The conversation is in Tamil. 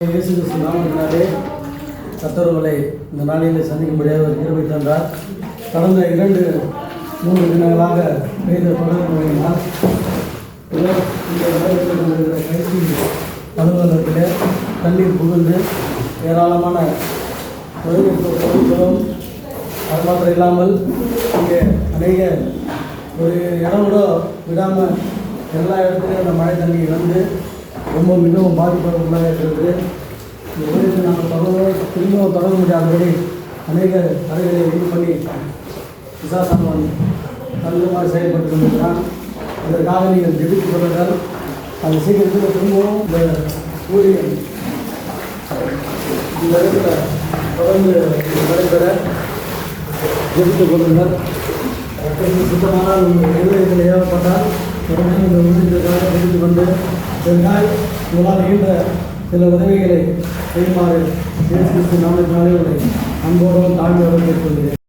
இயேசு கிறிஸ்து நாமத்தினாலே கத்தர்களை இந்த நாளில் சந்திக்கும்படியாக ஒரு கிருபை தந்தார். கடந்த இரண்டு மூன்று தினங்களாக பெய்த தொடர் மழையினால் இந்த நகரத்தில் கொண்டிருக்கிற அலுவலகத்தில் தண்ணீர் புகுந்து ஏராளமான தொழில்நுட்ப பொருட்களும் அது மாத்திரம் இல்லாமல் இங்கே அநேக ஒரு இடம் கூட விடாமல் எல்லா இடத்துலையும் அந்த மழை தண்ணி வந்து ரொம்ப மிகவும் பாதிப்புக்குள்ளாக இருக்கிறது. இந்த ஊருக்கு நாங்கள் தொடர்ந்து திரும்பவும் தொடர முடியாதபடி அநேக தடைகளை இது பண்ணி விசாசனம் தள்ளுமாறு செயல்பட்டு கொண்டிருக்கிறான் அதற்காக நீங்கள் எதிர்த்து கொள்ளுங்கள். அது சீக்கிரத்தில் திரும்பவும் இந்த ஊழியர் இந்த இடத்துல தொடர்ந்து நடைபெற எதிர்த்து கொள்ளுங்கள். கர்த்தருக்கு சுத்தமானால் உங்கள் இருதயத்தில் ஏவப்பட்டால் உடனே இந்த ஊழியர்களுக்காக ஜெபித்துக் கொண்டு இதற்காக உங்களால் நீண்ட சில உதவிகளை செய்யுமாறு இயேசு கிறிஸ்து நாமத்தினாலே உங்களை அன்போடும் தாழ்மையோடும்